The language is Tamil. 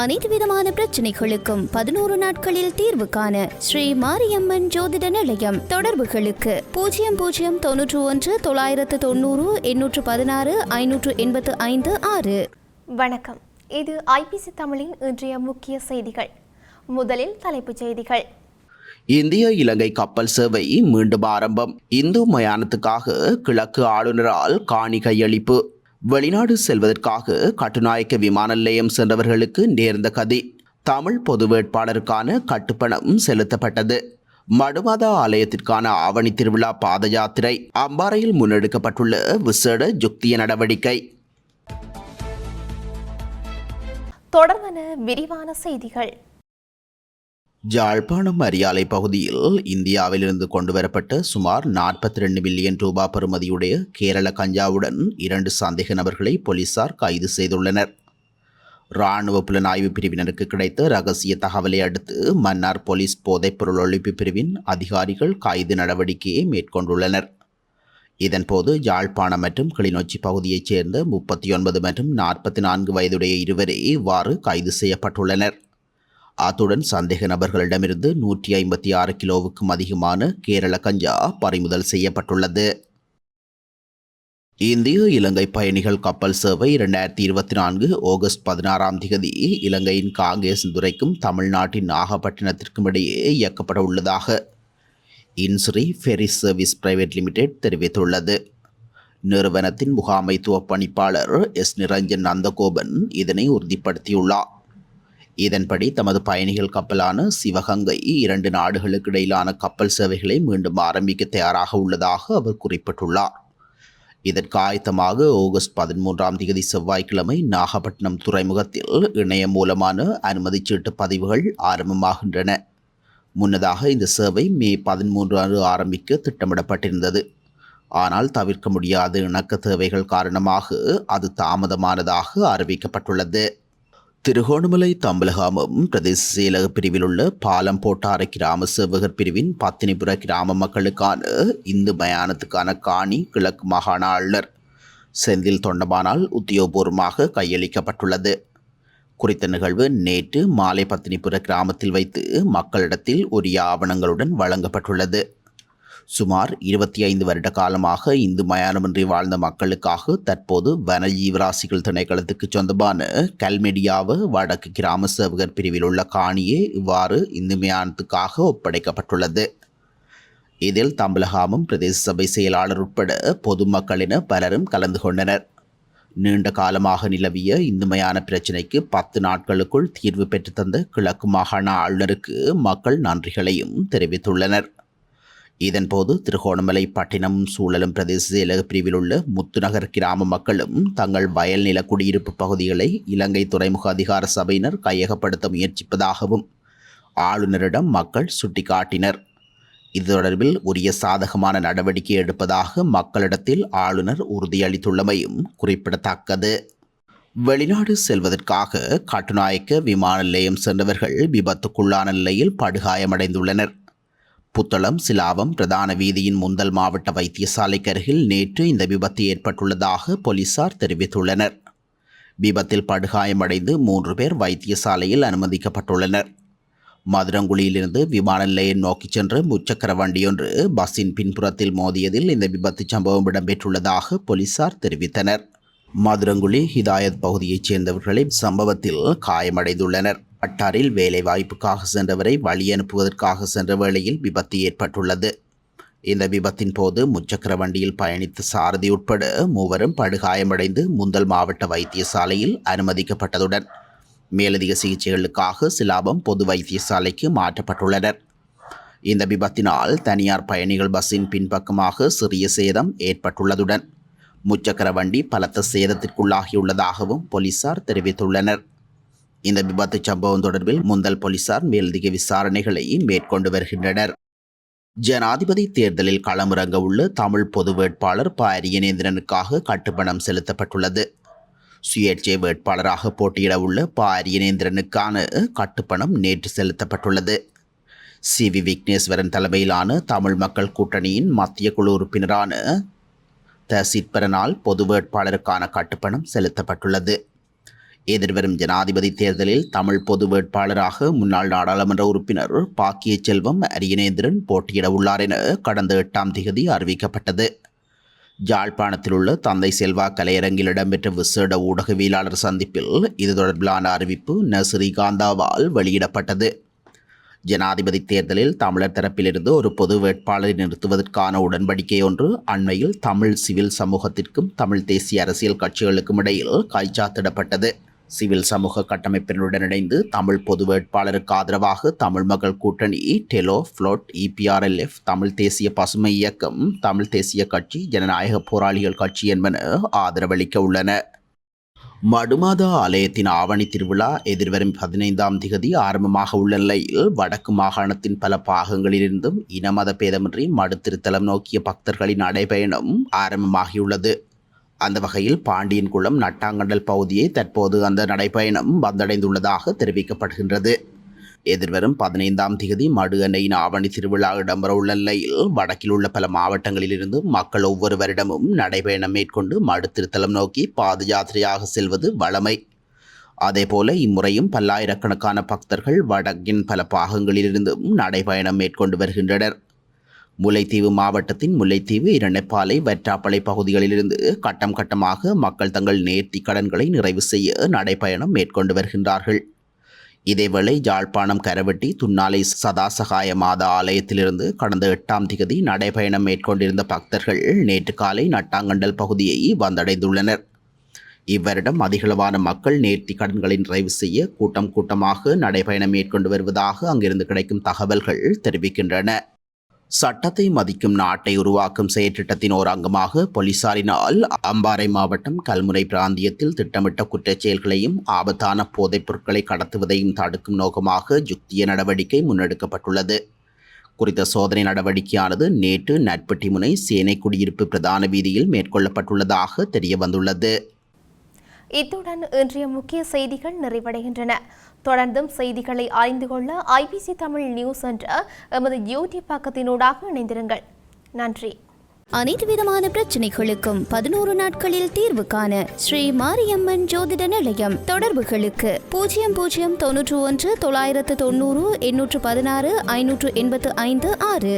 அனைத்து விதமான பிரச்சனைகளுக்கும் பதினோரு நாட்களில் தீர்வு காண ஸ்ரீ மாரியம்மன் ஜோதிட நிலையம் தொடர்புகளுக்கு. பூஜ்ஜியம் பூஜ்ஜியம் தொன்னூற்று ஒன்று தொள்ளாயிரத்து தொண்ணூறு எண்ணூற்று பதினாறு ஐநூற்று எண்பத்து ஐந்து ஆறு. வணக்கம். இது ஐபிசி தமிழின் இன்றைய முக்கிய செய்திகள். முதலில் தலைப்புச் செய்திகள். இந்திய இலங்கை கப்பல் சேவை மீண்டும் ஆரம்பம். இந்து மயானத்துக்காக கிழக்கு ஆளுநரால் காணி கையளிப்பு வெளிநாடு செல்வதற்காக கட்டுநாயக்க விமான நிலையம் சென்றவர்களுக்கு நேர்ந்த கதி. தமிழ் பொது வேட்பாளருக்கான கட்டுப்பணம் செலுத்தப்பட்டது. மடுமாதா ஆலயத்திற்கான ஆவணி திருவிழா பாத யாத்திரை அம்பாறையில் முன்னெடுக்கப்பட்டுள்ள விசேட ஜுக்திய நடவடிக்கை. தொடர்வன விரிவான செய்திகள். ஜாழ்ப்பாணம் அரியாலை பகுதியில் இந்தியாவிலிருந்து கொண்டுவரப்பட்ட சுமார் நாற்பத்தி ரெண்டு மில்லியன் ரூபாய் பெறுமதியுடைய கேரள கஞ்சாவுடன் இரண்டு சந்தேக நபர்களை போலீசார் கைது செய்துள்ளனர். இராணுவ புலனாய்வு பிரிவினருக்கு கிடைத்த ரகசிய தகவலை அடுத்து மன்னார் போலீஸ் போதைப்பொருள் ஒழிப்பு பிரிவின் அதிகாரிகள் கைது நடவடிக்கையை மேற்கொண்டுள்ளனர். இதன்போது யாழ்ப்பாணம் மற்றும் கிளிநொச்சி பகுதியைச் சேர்ந்த முப்பத்தி ஒன்பது மற்றும் நாற்பத்தி நான்கு வயதுடைய இருவரே இவ்வாறு கைது செய்யப்பட்டுள்ளனர். அத்துடன் சந்தேக நபர்களிடமிருந்து நூற்றி ஐம்பத்தி ஆறு கிலோவுக்கும் அதிகமான கேரள கஞ்சா பறிமுதல் செய்யப்பட்டுள்ளது. இந்திய இலங்கை பயணிகள் கப்பல் சேவை இரண்டாயிரத்தி இருபத்தி நான்கு ஆகஸ்ட் பதினாறாம் தேதி இலங்கையின் காங்கேசந்துறைக்கும் தமிழ்நாட்டின் நாகப்பட்டினத்திற்கும் இடையே இயக்கப்பட உள்ளதாக IndSri ferry service private limited தெரிவித்துள்ளது. நிறுவனத்தின் முகாமைத்துவ பணிப்பாளர் எஸ். நிரஞ்சன் நந்தகோபன் இதனை உறுதிப்படுத்தியுள்ளார். இதன்படி தமது பயணிகள் கப்பலான சிவகங்கை இரண்டு நாடுகளுக்கு இடையிலான கப்பல் சேவைகளை மீண்டும் ஆரம்பிக்க தயாராக உள்ளதாக அவர் குறிப்பிட்டுள்ளார். இதற்கு ஆயத்தமாக ஆகஸ்ட் பதிமூன்றாம் தேதி செவ்வாய்க்கிழமை நாகப்பட்டினம் துறைமுகத்தில் இணையம் மூலமான அனுமதிச் சீட்டு பதிவுகள் ஆரம்பமாகின்றன. முன்னதாக இந்த சேவை மே பதிமூன்று அன்று ஆரம்பிக்க திட்டமிடப்பட்டிருந்தது. ஆனால் தவிர்க்க முடியாத இணக்க தேவைகள் காரணமாக அது தாமதமானதாக அறிவிக்கப்பட்டுள்ளது. திருகோணமலை தம்பலகாமம் பிரதேச செயலக பிரிவில் உள்ள பாலம் போட்டார கிராம சேவகர் பிரிவின் பத்தினிபுர கிராம மக்களுக்கான இந்து மயானத்துக்கான காணி கிழக்கு மாகாண ஆளுநர் செந்தில் தொண்டமானால் உத்தியோகபூர்வமாக கையளிக்கப்பட்டுள்ளது. குறித்த நிகழ்வு நேற்று மாலை பத்தினிபுர கிராமத்தில் வைத்து மக்களிடத்தில் உரிய ஆவணங்களுடன் வழங்கப்பட்டுள்ளது. சுமார் இருபத்தி ஐந்து வருட காலமாக இந்து மயானமின்றி வாழ்ந்த மக்களுக்காக தற்போது வன ஜீவராசிகள் திணைக்களத்துக்கு சொந்தமான கல்மெடியாவு வடக்கு கிராம சேவகர் பிரிவில் உள்ள காணியே இவ்வாறு இந்து மயானத்துக்காக ஒப்படைக்கப்பட்டுள்ளது. இதில் தம்பலகாமம் பிரதேச சபை செயலாளர் உட்பட பொதுமக்களின பலரும் கலந்து கொண்டனர். நீண்ட காலமாக நிலவிய இந்துமையான பிரச்சினைக்கு பத்து நாட்களுக்குள் தீர்வு பெற்றுத்தந்த கிழக்கு மாகாண ஆளுநருக்கு மக்கள் நன்றிகளையும் தெரிவித்துள்ளனர். இதன்போது திருகோணமலை பட்டினம் சூழலும் பிரதேச செயலக பிரிவில் உள்ள முத்துநகர் கிராம மக்களும் தங்கள் வயல் நில குடியிருப்பு பகுதிகளை இலங்கை துறைமுக அதிகார சபையினர் கையகப்படுத்த முயற்சிப்பதாகவும் ஆளுநரிடம் மக்கள் சுட்டிக்காட்டினர். இது தொடர்பில் உரிய சாதகமான நடவடிக்கை எடுப்பதாக மக்களிடத்தில் ஆளுநர் உறுதியளித்துள்ளமையும் குறிப்பிடத்தக்கது. வெளிநாடு செல்வதற்காக கட்டுநாயக்க விமான நிலையம் சென்றவர்கள் விபத்துக்குள்ளான நிலையில் படுகாயமடைந்துள்ளனர். புத்தளம் சிலாவம் பிரதான வீதியின் முந்தல் மாவட்ட வைத்தியசாலைக்கு அருகில் நேற்று இந்த விபத்து ஏற்பட்டுள்ளதாக போலீசார் தெரிவித்துள்ளனர். விபத்தில் படுகாயமடைந்து மூன்று பேர் வைத்தியசாலையில் அனுமதிக்கப்பட்டுள்ளனர். மதுரங்குழியிலிருந்து விமான நிலையம் நோக்கிச் சென்ற முச்சக்கர வண்டியொன்று பஸ்ஸின் பின்புறத்தில் மோதியதில் இந்த விபத்து சம்பவம் இடம்பெற்றுள்ளதாக போலீசார் தெரிவித்தனர். மதுரங்குழி ஹிதாயத் பகுதியைச் சேர்ந்தவர்களை சம்பவத்தில் காயமடைந்துள்ளனர். அட்டாரில் வேலை வாய்ப்புக்காக சென்றவரை வழி அனுப்புவதற்காக சென்ற வேளையில் விபத்து ஏற்பட்டுள்ளது. இந்த விபத்தின் போது முச்சக்கர வண்டியில் பயணித்த சாரதி உட்பட மூவரும் படுகாயமடைந்து முந்தல் மாவட்ட வைத்தியசாலையில் அனுமதிக்கப்பட்டதுடன் மேலதிக சிகிச்சைகளுக்காக சிலாபம் பொது வைத்தியசாலைக்கு மாற்றப்பட்டுள்ளனர். இந்த விபத்தினால் தனியார் பயணிகள் பஸ்ஸின் பின்பக்கமாக சிறிய சேதம் ஏற்பட்டுள்ளதுடன் முச்சக்கர வண்டி பலத்த சேதத்திற்குள்ளாகியுள்ளதாகவும் போலீசார் தெரிவித்துள்ளனர். இந்த விபத்து சம்பவம் தொடர்பில் முந்தல் போலீசார் மேலதிக விசாரணைகளை மேற்கொண்டு வருகின்றனர். ஜனாதிபதி தேர்தலில் களமிறங்க உள்ள தமிழ் பொது வேட்பாளர் ப. அரியநேந்திரனுக்காக கட்டுப்பணம் செலுத்தப்பட்டுள்ளது. சுயேட்சை வேட்பாளராக போட்டியிட உள்ள ப. அரியநேந்திரனுக்கான கட்டுப்பணம் நேற்று செலுத்தப்பட்டுள்ளது. சி. வி. விக்னேஸ்வரன் தலைமையிலான தமிழ் மக்கள் கூட்டணியின் மத்திய குழு உறுப்பினரான த. சிற்பரனால் பொது வேட்பாளருக்கான கட்டுப்பணம் செலுத்தப்பட்டுள்ளது. எதிர்வரும் ஜனாதிபதி தேர்தலில் தமிழ் பொது வேட்பாளராக முன்னாள் நாடாளுமன்ற உறுப்பினர் பாக்கிய செல்வம் அரியநேந்திரன் போட்டியிட உள்ளார் என கடந்த எட்டாம் திகதி அறிவிக்கப்பட்டது. யாழ்ப்பாணத்தில் உள்ள தந்தை செல்வா கலையரங்கில் இடம்பெற்ற விசேட ஊடகவியலாளர் சந்திப்பில் இது தொடர்பிலான அறிவிப்பு நசிரி காந்தாவால் வெளியிடப்பட்டது. ஜனாதிபதி தேர்தலில் தமிழர் தரப்பிலிருந்து ஒரு பொது வேட்பாளரை நிறுத்துவதற்கான உடன்படிக்கை ஒன்று அண்மையில் தமிழ் சிவில் சமூகத்திற்கும் தமிழ் தேசிய அரசியல் கட்சிகளுக்கும் இடையில் கைச்சாத்திடப்பட்டது. சிவில் சமூக கட்டமைப்பினருடன் இணைந்து தமிழ் பொது வேட்பாளருக்கு ஆதரவாக தமிழ் மகள் கூட்டணி டெலோ ஃப்ளோட் இபிஆர்எல்எஃப் தமிழ் தேசிய பசுமை இயக்கம் தமிழ் தேசிய கட்சி ஜனநாயக போராளிகள் கட்சி என்பன ஆதரவளிக்க உள்ளன மடுமாதா ஆலயத்தின் ஆவணி திருவிழா எதிர்வரும் பதினைந்தாம் திகதி ஆரம்பமாக உள்ள நிலையில் வடக்கு மாகாணத்தின் பல பாகங்களிலிருந்தும் இனமத பேதமின்றி மடு திருத்தலம் நோக்கிய பக்தர்களின் நடைபயணம் ஆரம்பமாகியுள்ளது. அந்த வகையில் பாண்டியன் குளம் நட்டாங்கண்டல் பகுதியை தற்போது அந்த நடைப்பயணம் வந்தடைந்துள்ளதாக தெரிவிக்கப்படுகின்றது. எதிர்வரும் பதினைந்தாம் திகதி மடு அன்னையின் ஆவணி திருவிழா இடம்பெறவுள்ள நிலையில் வடக்கில் உள்ள பல மாவட்டங்களிலிருந்து மக்கள் ஒவ்வொரு வருடமும் நடைபயணம் மேற்கொண்டு மடு திருத்தலம் நோக்கி பாத யாத்திரையாக செல்வது வழமை. அதேபோல இம்முறையும் பல்லாயிரக்கணக்கான பக்தர்கள் வடக்கின் பல பாகங்களிலிருந்தும் நடைபயணம் மேற்கொண்டு வருகின்றனர். முல்லைத்தீவு மாவட்டத்தின் முல்லைத்தீவு இரண்டைப்பாலை வற்றாப்பளை பகுதிகளிலிருந்து கட்டம் கட்டமாக மக்கள் தங்கள் நேர்த்தி கடன்களை நிறைவு செய்ய நடைபயணம் மேற்கொண்டு வருகின்றார்கள். இதேவேளை யாழ்ப்பாணம் கரவெட்டி துன்னாலை சதாசகாய மாத ஆலயத்திலிருந்து கடந்த எட்டாம் திகதி நடைபயணம் மேற்கொண்டிருந்த பக்தர்கள் நேற்று காலை நட்டாங்கண்டல் பகுதியை வந்தடைந்துள்ளனர். இவ்வருடம் அதிகளவான மக்கள் நேர்த்தி கடன்களை நிறைவு செய்ய கூட்டம் கூட்டமாக நடைபயணம் மேற்கொண்டு வருவதாக அங்கிருந்து கிடைக்கும் தகவல்கள் தெரிவிக்கின்றன. சட்டத்தை மதிக்கும் நாட்டை உருவாக்கும் செயற்றிட்டத்தின் ஓர் அங்கமாக போலீசாரினால் அம்பாறை மாவட்டம் கல்முனை பிராந்தியத்தில் திட்டமிட்ட குற்றச் செயல்களையும் ஆபத்தான போதைப் பொருட்களை கடத்துவதையும் தடுக்கும் நோக்கமாக யுக்திய நடவடிக்கை முன்னெடுக்கப்பட்டுள்ளது. குறித்த சோதனை நடவடிக்கையானது நேற்று நட்பட்டி முனை சேனை குடியிருப்பு பிரதான வீதியில் மேற்கொள்ளப்பட்டுள்ளதாக தெரியவந்துள்ளது. இத்துடன் இன்றைய முக்கிய செய்திகள் நிறைவடைகின்றன. தொடர்ந்தும் செய்திகளை அறிந்து கொள்ள ஐபிசி தமிழ் நியூஸ் என்ற எமது யூடியூப் பக்கத்தினூடாக இணைந்திருங்கள். நன்றி. அனைத்து விதமான பிரச்சனைகளுக்கும் பதினோரு நாட்களில் தீர்வு காண ஸ்ரீ மாரியம்மன் ஜோதிட நிலையம் தொடர்புகளுக்கு பூஜ்ஜியம் பூஜ்ஜியம் தொன்னூற்று ஒன்று தொள்ளாயிரத்து தொண்ணூறு எண்ணூற்று பதினாறு ஐநூற்று எண்பத்து ஐந்து ஆறு.